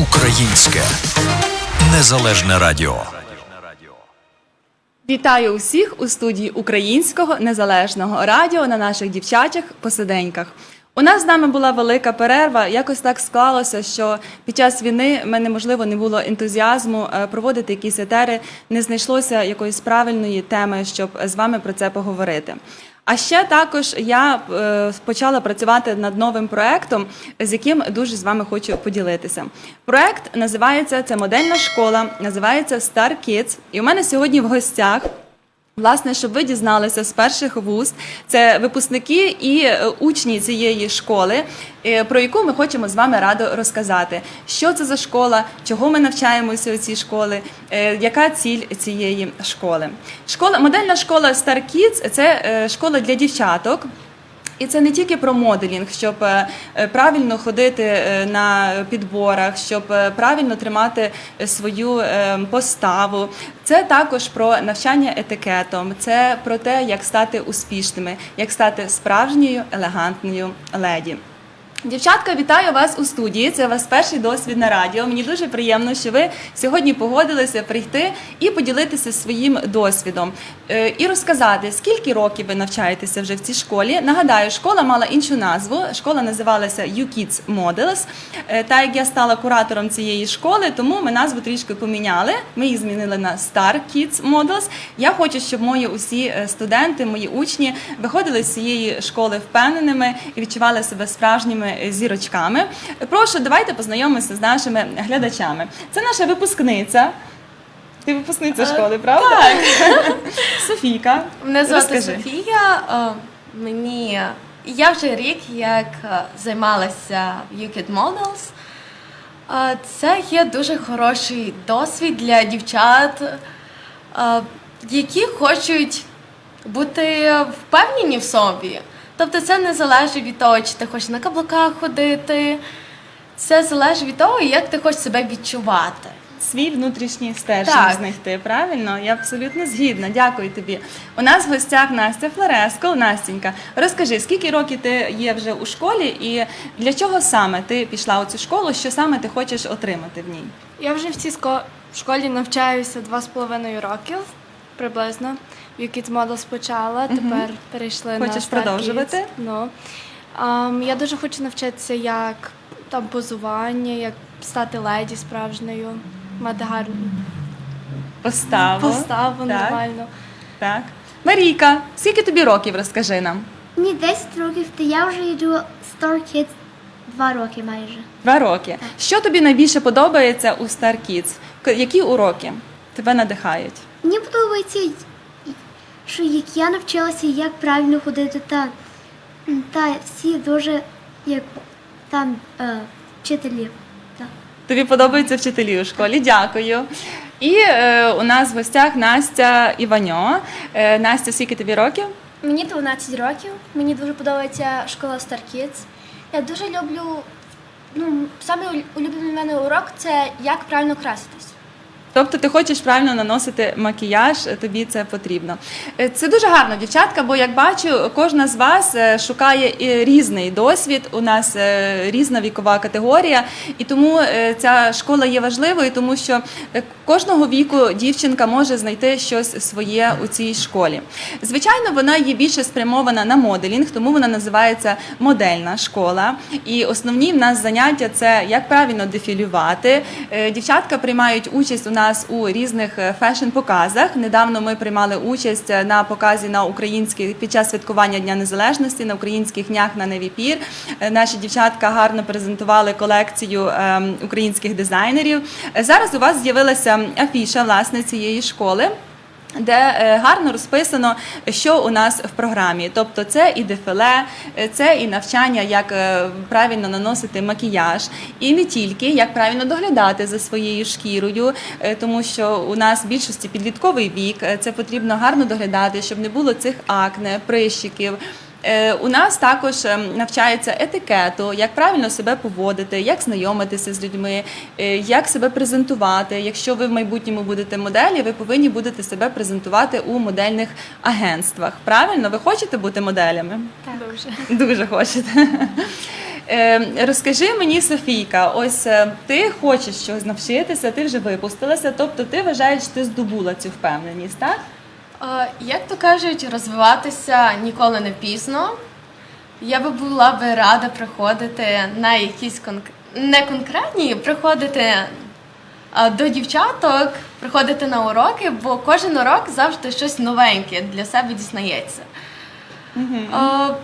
Українське незалежне радіо. Вітаю усіх у студії Українського незалежного радіо на наших дівчачих посиденьках. У нас з нами була велика перерва. Якось так склалося, що під час війни в мене можливо не було ентузіазму е, проводити якісь етери, не знайшлося якоїсь правильної теми, щоб з вами про це поговорити. А ще також я е, почала працювати над новим проектом, з яким дуже з вами хочу поділитися. Проект називається це модельна школа, називається Star Kids. І у мене сьогодні в гостях. Власне, щоб ви дізналися з перших вуст, це випускники і е, учні цієї школи, е, про яку ми хочемо з вами радо розказати. Що це за школа, чого ми навчаємося у цій школі, е, яка ціль цієї школи. Школа, модельна школа Star це школа для дівчаток. І це не тільки про моделінг, щоб е, е, правильно ходити е, на підборах, щоб правильно тримати свою поставу. Це також про навчання етикетом, це про те, як стати успішними, як стати справжньою елегантною леді. Дівчатка, вітаю вас у студії. Це у вас перший досвід на радіо. Мені дуже приємно, що ви сьогодні погодилися прийти і поділитися своїм досвідом Е, і розказати, скільки років ви навчаєтеся вже в цій школі. Нагадаю, школа мала іншу назву. Школа називалася UKids Models. Е, Та як я стала куратором цієї школи, тому ми назву трішки поміняли. Ми її змінили на Star Kids Models. Я хочу, щоб мої усі е, студенти, мої учні виходили з цієї школи впевненими і відчували себе справжніми е, зірочками. Прошу, давайте познайомимося з нашими глядачами. Це наша випускниця. Ти випускниця школи, правда? Так. Софійка. Мене звати Розкажи. Софія. Е, Мені я вже рік як е, займалася UKID Models. Е, Це є дуже хороший досвід для дівчат, е, які хочуть бути впевнені в собі. Тобто це не залежить від того, чи ти хочеш на каблуках ходити. Це залежить від того, як ти хочеш себе відчувати. Свій внутрішній стержень Так. знайти, правильно? Я абсолютно згідна. Дякую тобі. У нас в гостях Настя Флореско. Настінька, розкажи, скільки років ти є вже у школі, і для чого саме ти пішла у цю школу? Що саме ти хочеш отримати в ній? Я вже в цій ско- школі навчаюся два з половиною років приблизно. В UKIDS Models почала, тепер перейшли на Хочеш Star продовжувати? Kids. Ну. Ам, я дуже хочу навчитися, як там позування, як стати леді справжньою, мати гарну Поставу. поставу Так, нормально. Так. Марійка, скільки тобі років, розкажи нам? Мені 10 років, та я вже йду Star Kids 2 роки майже. Два роки. Що тобі найбільше подобається у Star Kids? К- Які уроки тебе надихають? Мені подобається, що як я навчилася, як правильно ходити, та, та всі дуже як там е, вчителі. Та. Тобі подобаються вчителі у школі? Дякую. І е, у нас в гостях Настя Іваньо. Е, Настя, скільки тобі років? Мені 12 років. Мені дуже подобається школа Star Kids. Я дуже люблю. Ну, саме улюблений в мене урок це як правильно краситись. Тобто ти хочеш правильно наносити макіяж, тобі це потрібно. Е, Це дуже гарно, дівчатка, бо як бачу, кожна з вас е, шукає різний досвід. У нас е, різна вікова категорія, і тому ця школа є важливою, тому що кожного віку дівчинка може знайти щось своє у цій школі. Звичайно, вона є більше спрямована на моделінг, тому вона називається модельна школа. І основні в нас заняття це як правильно дефілювати. Дівчатка приймають участь у нас у різних е, фешн-показах. Недавно ми приймали участь е, на показі на українських під час святкування Дня Незалежності на українських днях на Неві Пір. Е, Наші дівчатка гарно презентували колекцію ем, українських дизайнерів. Зараз у вас з'явилася афіша власне цієї школи де е, гарно розписано, що у нас в програмі. Тобто це і дефіле, е, це і навчання, як е, правильно наносити макіяж, і не тільки як правильно доглядати за своєю шкірою, тому що у нас в більшості підлітковий вік, це потрібно гарно доглядати, щоб не було цих акне, прищиків. Е, У нас також ем, навчається етикету, як правильно себе поводити, як знайомитися з людьми, е, як себе презентувати. Якщо ви в майбутньому будете моделі, ви повинні будете себе презентувати у модельних агентствах. Правильно, ви хочете бути моделями? Дуже. Дуже хочете. Е, розкажи мені, Софійка, ось е, ти хочеш щось навчитися, ти вже випустилася, тобто ти вважаєш, що ти здобула цю впевненість, так? Як то кажуть, розвиватися ніколи не пізно. Я би була би рада приходити на якісь конк... не конкретні, приходити до дівчаток, приходити на уроки, бо кожен урок завжди щось новеньке для себе дізнається. Е,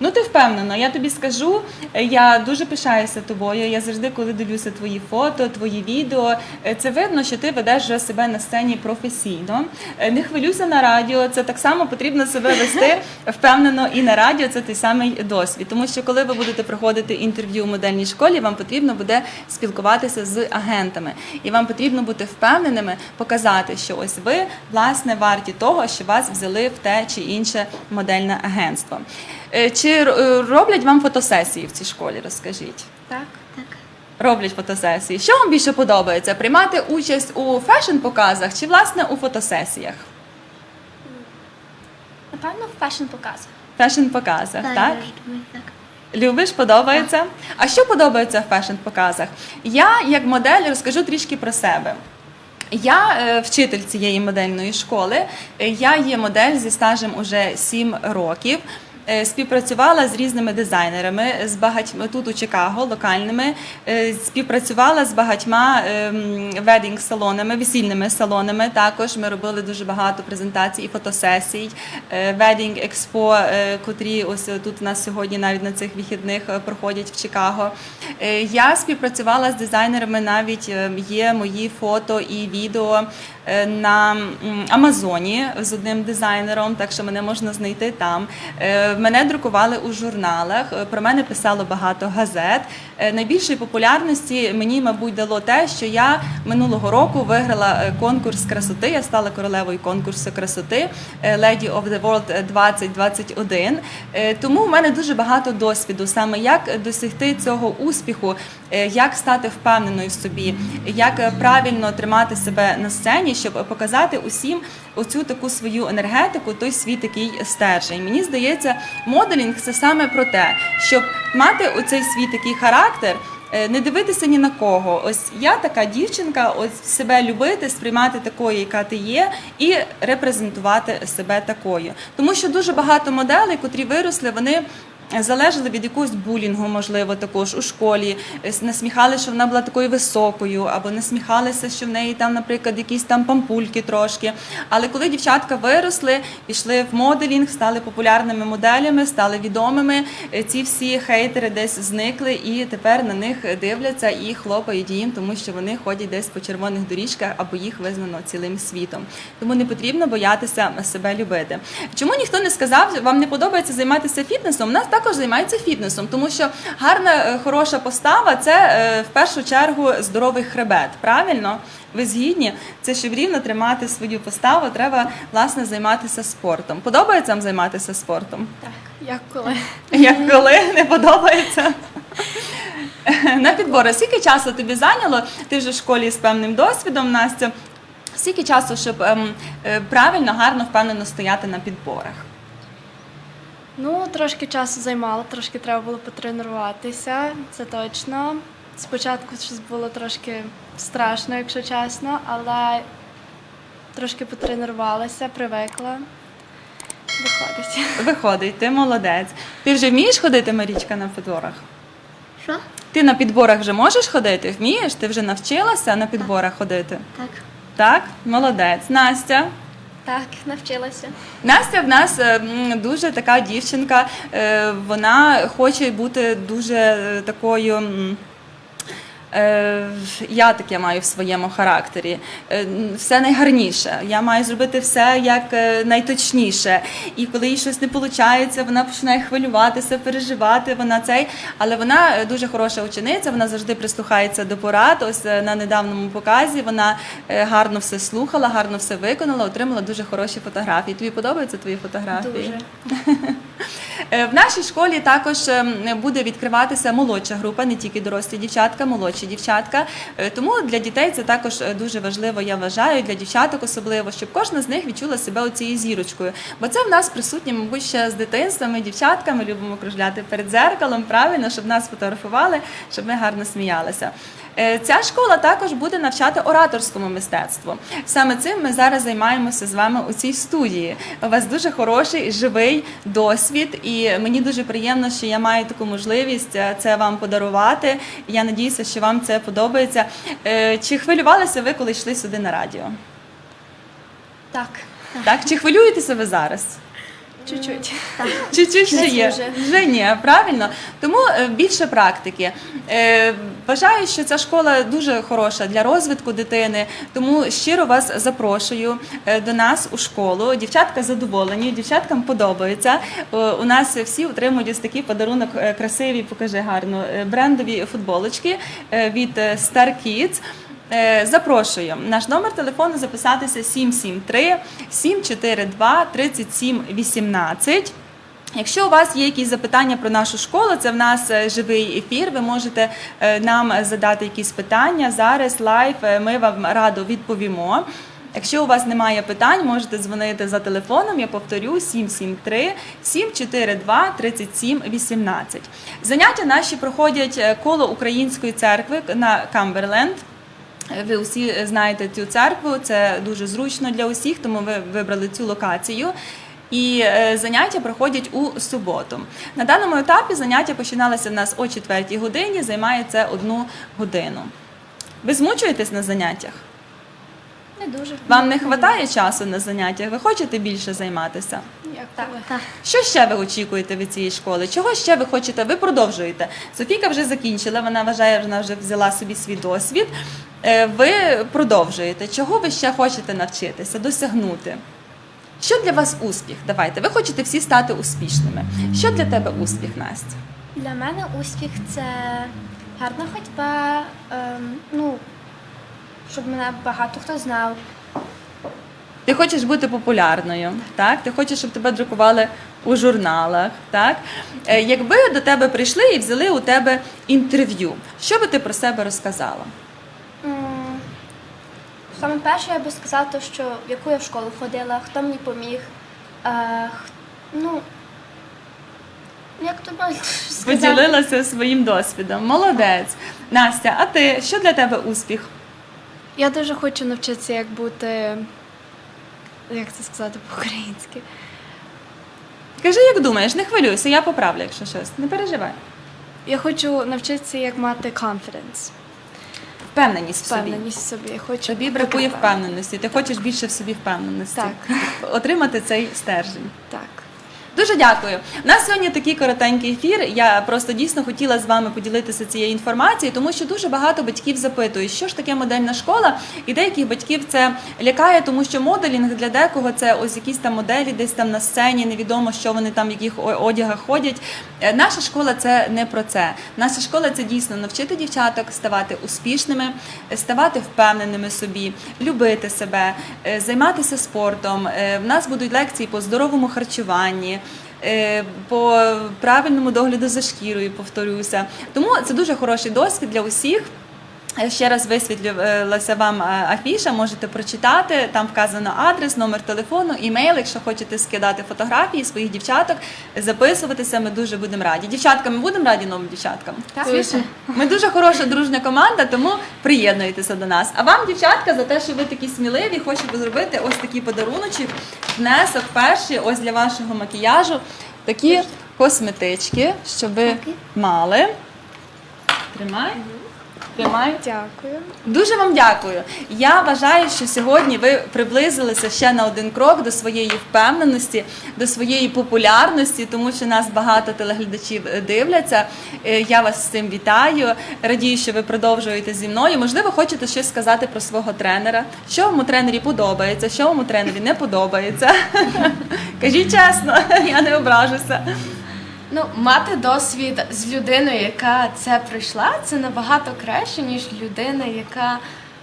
Ну, ти впевнена, я тобі скажу, е, я дуже пишаюся тобою. Я завжди, коли дивлюся твої фото, твої відео, е, це видно, що ти ведеш вже себе на сцені професійно. Е, Не хвилюйся на радіо, це так само потрібно себе вести впевнено і на радіо. Це той самий досвід. Тому що коли ви будете проходити інтерв'ю у модельній школі, вам потрібно буде спілкуватися з агентами, і вам потрібно бути впевненими, показати, що ось ви власне варті того, що вас взяли в те чи інше модельне агентство. Е, Чи е, роблять вам фотосесії в цій школі? Розкажіть. Так. Так. Роблять фотосесії. Що вам більше подобається? Приймати участь у фешн-показах чи власне у фотосесіях? Напевно, в фешн показах. Фешн-показах, так? Так, я думаю, так. Любиш, подобається? А що подобається в фешн-показах? Я, як модель, розкажу трішки про себе. Я е, вчитель цієї модельної школи. Я є модель зі стажем уже 7 років. Е, Співпрацювала з різними дизайнерами, з багатьма тут у Чикаго, локальними. Е, Співпрацювала з багатьма ведінг салонами, весільними салонами. Також ми робили дуже багато презентацій і фотосесій. Ведінг експо, котрі ось тут у нас сьогодні навіть на цих вихідних е, проходять в Чикаго. Е, Я співпрацювала з дизайнерами, навіть е, є мої фото і відео е, на Амазоні з одним дизайнером, так що мене можна знайти там. Мене друкували у журналах, е, про мене писало багато газет. Е, Найбільшої популярності мені, мабуть, дало те, що я минулого року виграла е, конкурс красоти. Я стала королевою конкурсу красоти Lady of the World 2021. Е, Тому в мене дуже багато досвіду, саме як досягти цього успіху, як стати впевненою в собі, як правильно тримати себе на сцені, щоб показати усім оцю таку свою енергетику, той свій такий стержень. Мені здається, моделінг це саме про те, щоб мати у цей свій такий характер. е, Не дивитися ні на кого. Ось я така дівчинка, ось себе любити, сприймати такою, яка ти є, і репрезентувати себе такою. Тому що дуже багато моделей, котрі виросли, вони. Залежали від якогось булінгу, можливо, також у школі. Е, Насміхали, що вона була такою високою, або насміхалися, що в неї там, наприклад, якісь там пампульки трошки. Але коли дівчатка виросли, пішли в моделінг, стали популярними моделями, стали відомими, е, ці всі хейтери десь зникли, і тепер на них дивляться і хлопають їм, тому що вони ходять десь по червоних доріжках або їх визнано цілим світом. Тому не потрібно боятися себе любити. Чому ніхто не сказав, вам не подобається займатися фітнесом? У нас також займаються фітнесом, тому що гарна, е, хороша постава це е, в першу чергу здоровий хребет. Правильно? Ви згідні? Це щоб рівно тримати свою поставу, треба власне займатися спортом. Подобається вам займатися спортом? Так, Як коли? Як коли не подобається? На підбори. Скільки часу тобі зайняло? Ти вже в школі з певним досвідом, Настя. Скільки часу, щоб ем, е, правильно, гарно, впевнено стояти на підборах? Ну, трошки часу займало, трошки треба було потренуватися, це точно. Спочатку щось було трошки страшно, якщо чесно, але трошки потренувалася, привикла. Виходить. Виходить, ти молодець. Ти вже вмієш ходити, Марічка, на підборах? Що? Ти на підборах вже можеш ходити? Вмієш? Ти вже навчилася на підборах ходити? Так. Так, молодець. Настя. Так, навчилася. Настя в нас е, дуже така дівчинка. е, Вона хоче бути дуже е, такою. Е, Я таке маю в своєму характері. Е, Все найгарніше. Я маю зробити все як е, найточніше. І коли їй щось не виходить, вона починає хвилюватися, переживати. Вона цей, але вона дуже хороша учениця. Вона завжди прислухається до порад. Ось на недавньому показі вона гарно все слухала, гарно все виконала, отримала дуже хороші фотографії. Тобі подобаються твої фотографії? Дуже. Е, В нашій школі також ем, буде відкриватися молодша група, не тільки дорослі дівчатка, молодші дівчатка. Е, Тому для дітей це також е, дуже важливо, я вважаю, для дівчаток особливо, щоб кожна з них відчула себе оцією зірочкою. Бо це в нас присутнє, мабуть, ще з дитинства. Ми дівчатка, любимо кружляти перед зеркалом, правильно, щоб нас фотографували, щоб ми гарно сміялися. Е, Ця школа також буде навчати ораторському мистецтву. Саме цим ми зараз займаємося з вами у цій студії. У вас дуже хороший живий досвід, і мені дуже приємно, що я маю таку можливість е, це вам подарувати. Я надіюся, що вам це подобається. Е, Чи хвилювалися ви, коли йшли сюди на радіо? Так, Так, чи хвилюєтеся ви зараз? Чуть-чуть. Чуть-чуть ще є. дуже. Вже ні, правильно. Тому е, більше практики. Е, Вважаю, що ця школа дуже хороша для розвитку дитини, тому щиро вас запрошую е, до нас у школу. Дівчатка задоволені, дівчаткам подобається. Е, У нас всі отримують ось такий подарунок е, красиві, покажи гарно, е, брендові футболочки е, від е, Star Kids. Е, Запрошую. Наш номер телефону записатися 773 742 37 18. Якщо у вас є якісь запитання про нашу школу, це в нас е, живий ефір. Ви можете е, нам задати якісь питання зараз. Лайв е, ми вам радо відповімо. Якщо у вас немає питань, можете дзвонити за телефоном. Я повторю 773 742 37 18. Заняття наші проходять коло української церкви на Камберленд. Ви усі знаєте цю церкву, це дуже зручно для усіх, тому ви вибрали цю локацію. І е, заняття проходять у суботу. На даному етапі заняття починалися в нас о 4 годині, займає це одну годину. Ви змучуєтесь на заняттях? Не дуже. Вам не вистачає часу на заняттях? Ви хочете більше займатися? Як Так, так. Що ще ви очікуєте від цієї школи? Чого ще ви хочете? Ви продовжуєте. Софійка вже закінчила, вона вважає, вона вже взяла собі свій досвід. Е, Ви продовжуєте. Чого ви ще хочете навчитися, досягнути? Що для вас успіх? Давайте. Ви хочете всі стати успішними. Що для тебе успіх, Настя? Для мене успіх це гарна ходьба, ем, ну, щоб мене багато хто знав. Ти хочеш бути популярною, так? Ти хочеш, щоб тебе друкували у журналах, так? Е, Якби до тебе прийшли і взяли у тебе інтерв'ю, що би ти про себе розказала? Саме перше я би сказала, то, що в яку я в школу ходила, хто мені поміг. Е, ну, як то? Поділилася своїм досвідом. Молодець. Настя, а ти що для тебе успіх? Я дуже хочу навчитися, як бути. Як це сказати по-українськи? Кажи, як думаєш, не хвилюйся, я поправлю, якщо щось. Не переживай. Я хочу навчитися, як мати confidence, Впевненість в собі. впевненість в собі. Я хочу Тобі бути бракує впевненості. Ти хочеш більше в собі впевненості. Так. Отримати цей стержень. Так. Дуже дякую. У нас сьогодні такий коротенький ефір. Я просто дійсно хотіла з вами поділитися цією інформацією, тому що дуже багато батьків запитують, що ж таке модельна школа, і деяких батьків це лякає, тому що моделінг для декого це ось якісь там моделі, десь там на сцені, невідомо, що вони там в яких одягах ходять. Е, Наша школа це не про це. Наша школа це дійсно навчити дівчаток ставати успішними, ставати впевненими собі, любити себе, е, займатися спортом. Е, В нас будуть лекції по здоровому харчуванні. Е, По правильному догляду за шкірою, повторюся. Тому це дуже хороший досвід для усіх. Ще раз висвітлювалася вам е, афіша, можете прочитати. Там вказано адрес, номер телефону, імейл. Якщо хочете скидати фотографії своїх дівчаток, записуватися, ми дуже будемо раді. Дівчатка, ми будемо раді новим дівчаткам. Ми дуже хороша дружня команда, тому приєднуйтеся до нас. А вам, дівчатка, за те, що ви такі сміливі, хочу зробити ось такий подаруночок, внесок перший, ось для вашого макіяжу. Такі косметички, щоб ви мали. Тримай. Тримай. Дякую. Дуже вам дякую. Я вважаю, що сьогодні ви приблизилися ще на один крок до своєї впевненості, до своєї популярності, тому що нас багато телеглядачів е, дивляться. Е, Я вас з цим вітаю. Радію, що ви продовжуєте зі мною. Можливо, хочете щось сказати про свого тренера. Що вам у тренері подобається, що вам у тренері не подобається. Кажіть чесно, я не ображуся. Ну, мати досвід з людиною, яка це пройшла, це набагато краще, ніж людина, яка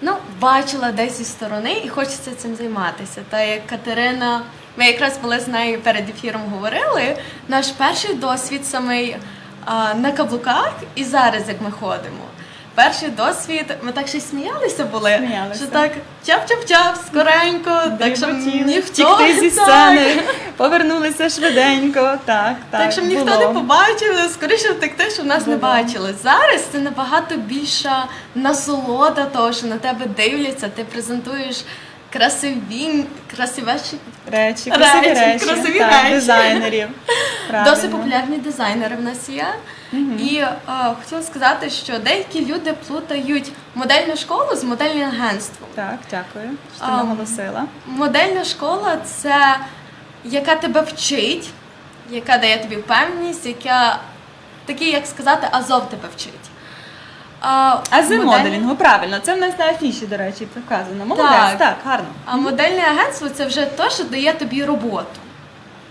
ну, бачила десь зі сторони і хочеться цим займатися. Та як Катерина Ми якраз були з нею перед ефіром говорили. Наш перший досвід самий а, на каблуках, і зараз як ми ходимо. Перший досвід, ми так ще й сміялися були, Сміялися. що так чап-чап-чап, скоренько, так що ніхто втікти зі так. сцени, повернулися швиденько. Так, так. Так, щоб ніхто не побачив, скоріше втекти, щоб нас не бачили. Зараз це набагато більша насолода того, що на тебе дивляться, ти презентуєш красиві, красивіші, Речі, красиві Речі, речі, красиві так, речі. дизайнерів. Правильно. досить популярні дизайнери в нас є. І е, хотіла сказати, що деякі люди плутають модельну школу з модельним агентством. Так, дякую, що ти наголосила. Модельна школа це яка тебе вчить, яка дає тобі впевненість, яка такий, як сказати, азов тебе вчить. А, А з модель- моделінгу, правильно, це в нас на афіші, до речі, показано. Молодець, Так. так, гарно. А модельне агентство це вже те, що дає тобі роботу.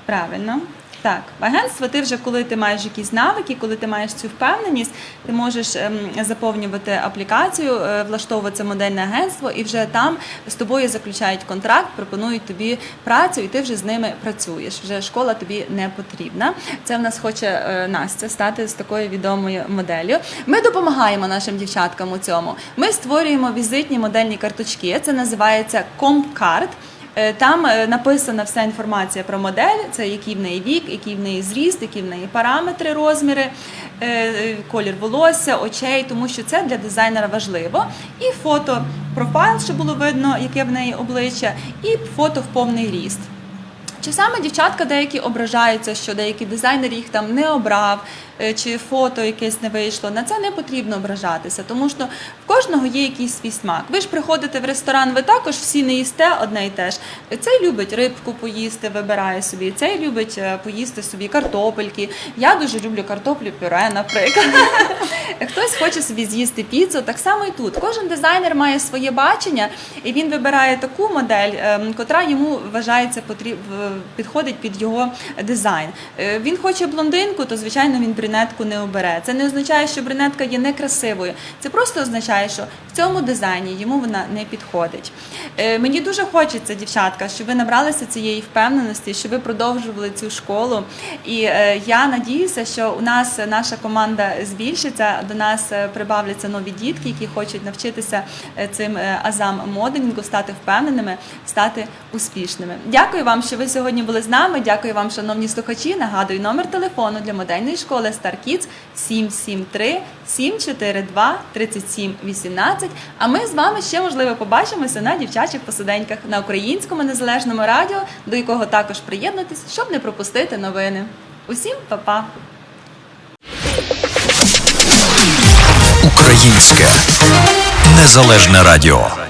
Правильно. Так, агентство, ти вже коли ти маєш якісь навики, коли ти маєш цю впевненість, ти можеш ем, заповнювати аплікацію, е, влаштовувати модельне агентство, і вже там з тобою заключають контракт, пропонують тобі працю, і ти вже з ними працюєш. Вже школа тобі не потрібна. Це в нас хоче е, Настя стати з такою відомою моделлю. Ми допомагаємо нашим дівчаткам у цьому. Ми створюємо візитні модельні карточки. Це називається Компкарт. Е, Там е, написана вся інформація про модель, це який в неї вік, який в неї зріст, які в неї параметри, розміри, е, колір волосся, очей, тому що це для дизайнера важливо. І фото профайл, щоб було видно, яке в неї обличчя, і фото в повний ріст. Чи саме дівчатка деякі ображаються, що деякий дизайнер їх там не обрав, е, чи фото якесь не вийшло. На це не потрібно ображатися, тому що в кожного є якийсь свій смак. Ви ж приходите в ресторан, ви також всі не їсте одне і те ж. Цей любить рибку поїсти, вибирає собі, цей любить е, поїсти собі картопельки. Я дуже люблю картоплю пюре, наприклад. Хтось хоче собі з'їсти піцу, так само і тут. Кожен дизайнер має своє бачення, і він вибирає таку модель, ем, котра йому вважається потріб... підходить під його дизайн. Е, Він хоче блондинку, то звичайно він брюнетку не обере. Це не означає, що брюнетка є некрасивою. Це просто означає, що в цьому дизайні йому вона не підходить. Е, Мені дуже хочеться, дівчатка, щоб ви набралися цієї впевненості, щоб ви продовжували цю школу. І е, я надіюся, що у нас наша команда збільшиться. До нас прибавляться нові дітки, які хочуть навчитися цим азам моделінгу, стати впевненими, стати успішними. Дякую вам, що ви сьогодні були з нами. Дякую вам, шановні слухачі. Нагадую номер телефону для модельної школи Star Kids 773 742 3718. А ми з вами ще можливо побачимося на дівчачих посиденьках на українському незалежному радіо, до якого також приєднуйтесь, щоб не пропустити новини. Усім па-па! Українське незалежне радіо.